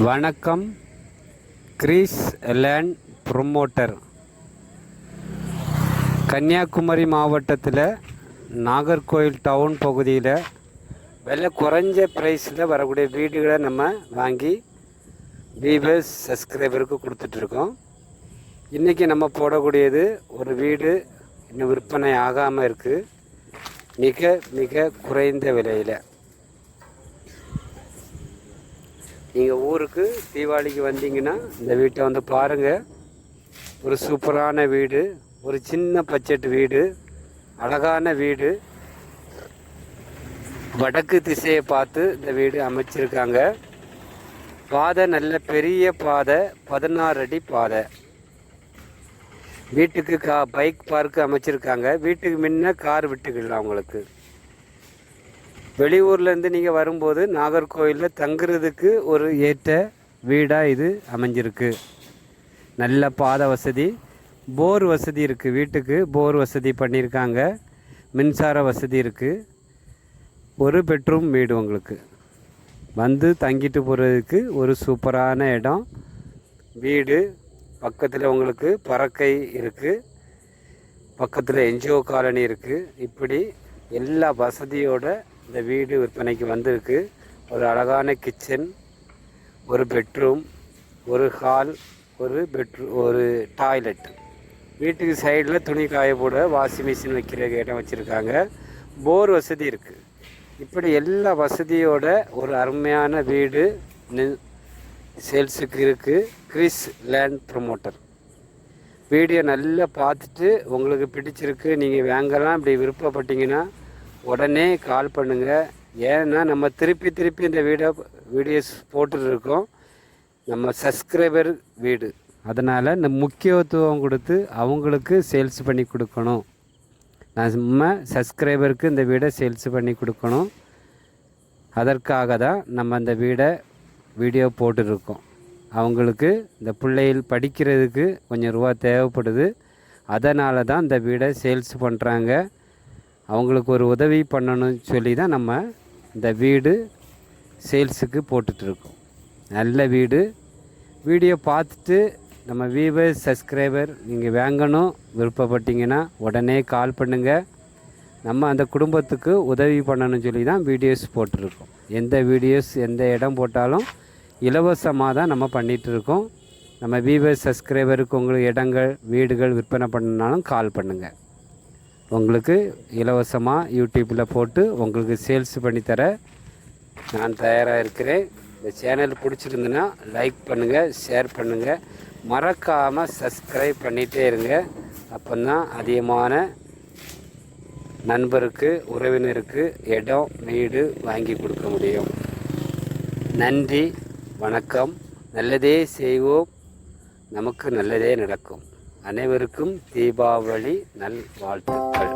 வணக்கம் Greece land promoter. Kanyakumari மாவட்டத்தில் Nagercoil down பகுதியில் விலை குறைஞ்ச ப்ரைஸில் வரக்கூடிய வீடுகளை நம்ம வாங்கி வியூவர்ஸ் சப்ஸ்கிரைபருக்கு கொடுத்துட்ருக்கோம். இன்றைக்கி நம்ம போடக்கூடியது ஒரு வீடு இன்னும் விற்பனை ஆகாமல் இருக்குது மிக மிக குறைந்த விலையில். நீங்கள் ஊருக்கு தீபாவளிக்கு வந்தீங்கன்னா இந்த வீட்டை வந்து பாருங்கள் ஒரு சூப்பரான வீடு ஒரு சின்ன பட்ஜெட் வீடு அழகான வீடு. வடக்கு திசையை பார்த்து இந்த வீடு அமைச்சிருக்காங்க. பாதை நல்ல பெரிய பாதை பதினாறு அடி பாதை. வீட்டுக்கு கா பைக் பார்க்கு அமைச்சிருக்காங்க. வீட்டுக்கு முன்ன கார் விட்டுக்கலாம் உங்களுக்கு. வெளியூர்லேருந்து நீங்கள் வரும்போது நாகர்கோவிலில் தங்குறதுக்கு ஒரு ஏற்ற வீடாக இது அமைஞ்சிருக்கு. நல்ல பாத வசதி போர் வசதி இருக்குது வீட்டுக்கு போர் வசதி பண்ணியிருக்காங்க மின்சார வசதி இருக்குது ஒரு பெட்ரூம் வீடு உங்களுக்கு. வந்து தங்கிட்டு போகிறதுக்கு ஒரு சூப்பரான இடம். வீடு பக்கத்தில் உங்களுக்கு பறக்கை இருக்குது பக்கத்தில் என்ஜிஓ காலனி இருக்குது இப்படி எல்லா வசதியோட இந்த வீடு விற்பனைக்கு வந்திருக்கு. ஒரு அழகான கிச்சன் ஒரு பெட்ரூம் ஒரு ஹால் ஒரு பெட்ரூ ஒரு டாய்லெட் வீட்டுக்கு சைடில் துணி காய போட வாஷிங் மிஷின் வைக்கிற இடம் வச்சுருக்காங்க. போர் வசதி இருக்குது இப்படி எல்லா வசதியோட ஒரு அருமையான வீடு நி- சேல்ஸுக்கு இருக்குது கிறிஸ் லேண்ட் ப்ரொமோட்டர் வீடியோ நல்லா பார்த்துட்டு உங்களுக்கு பிடிச்சிருக்கு நீங்கள் வாங்கலாம். இப்படி விருப்பப்பட்டீங்கன்னா உடனே கால் பண்ணுங்கள் ஏன்னா நம்ம திருப்பி திருப்பி இந்த வீடியோ வீடியோஸ் போட்டுருக்கோம் நம்ம சப்ஸ்கிரைபர் வீடு. அதனால் இந்த முக்கியத்துவம் கொடுத்து அவங்களுக்கு சேல்ஸ் பண்ணி கொடுக்கணும். நம்ம சப்ஸ்கிரைபருக்கு இந்த வீடை சேல்ஸ் பண்ணி கொடுக்கணும். அதற்காக தான் நம்ம இந்த வீடை வீடியோ போட்டுருக்கோம் அவங்களுக்கு இந்த பிள்ளைகள் படிக்கிறதுக்கு கொஞ்சம் ரூபா தேவைப்படுது. அதனால தான் இந்த வீடை சேல்ஸ் பண்ணுறாங்க அவங்களுக்கு ஒரு உதவி பண்ணணும்னு சொல்லி தான் நம்ம இந்த வீடு சேல்ஸுக்கு போட்டுட்ருக்கோம். நல்ல வீடு. வீடியோ பார்த்துட்டு நம்ம வியூவர் சப்ஸ்கிரைபர் நீங்கள் வாங்கணும் விருப்பப்பட்டீங்கன்னா உடனே கால் பண்ணுங்கள் நம்ம அந்த குடும்பத்துக்கு உதவி பண்ணணும்னு சொல்லி தான் வீடியோஸ் போட்டிருக்கோம் எந்த வீடியோஸ் எந்த இடம் போட்டாலும் இலவசமாக தான் நம்ம பண்ணிகிட்டு இருக்கோம் நம்ம வியூவர் சப்ஸ்கிரைபருக்கு உங்களுக்கு இடங்கள் வீடுகள் விற்பனை பண்ணனாலும் கால் பண்ணுங்கள் உங்களுக்கு இலவசமாக யூடியூப்பில் போட்டு உங்களுக்கு சேல்ஸ் பண்ணித்தர நான் தயாராக இருக்கிறேன். இந்த சேனல் பிடிச்சிருந்துன்னா லைக் பண்ணுங்கள் ஷேர் பண்ணுங்கள் மறக்காமல் சப்ஸ்கிரைப் பண்ணிகிட்டே இருங்க. அப்போ தான் அதிகமான நண்பருக்கு உறவினருக்கு இடம் வீடு வாங்கி கொடுக்க முடியும். நன்றி வணக்கம். நல்லதே செய்வோம். நமக்கு நல்லதே நடக்கும். அனைவருக்கும் தீபாவளி நல் வாழ்த்துக்கள்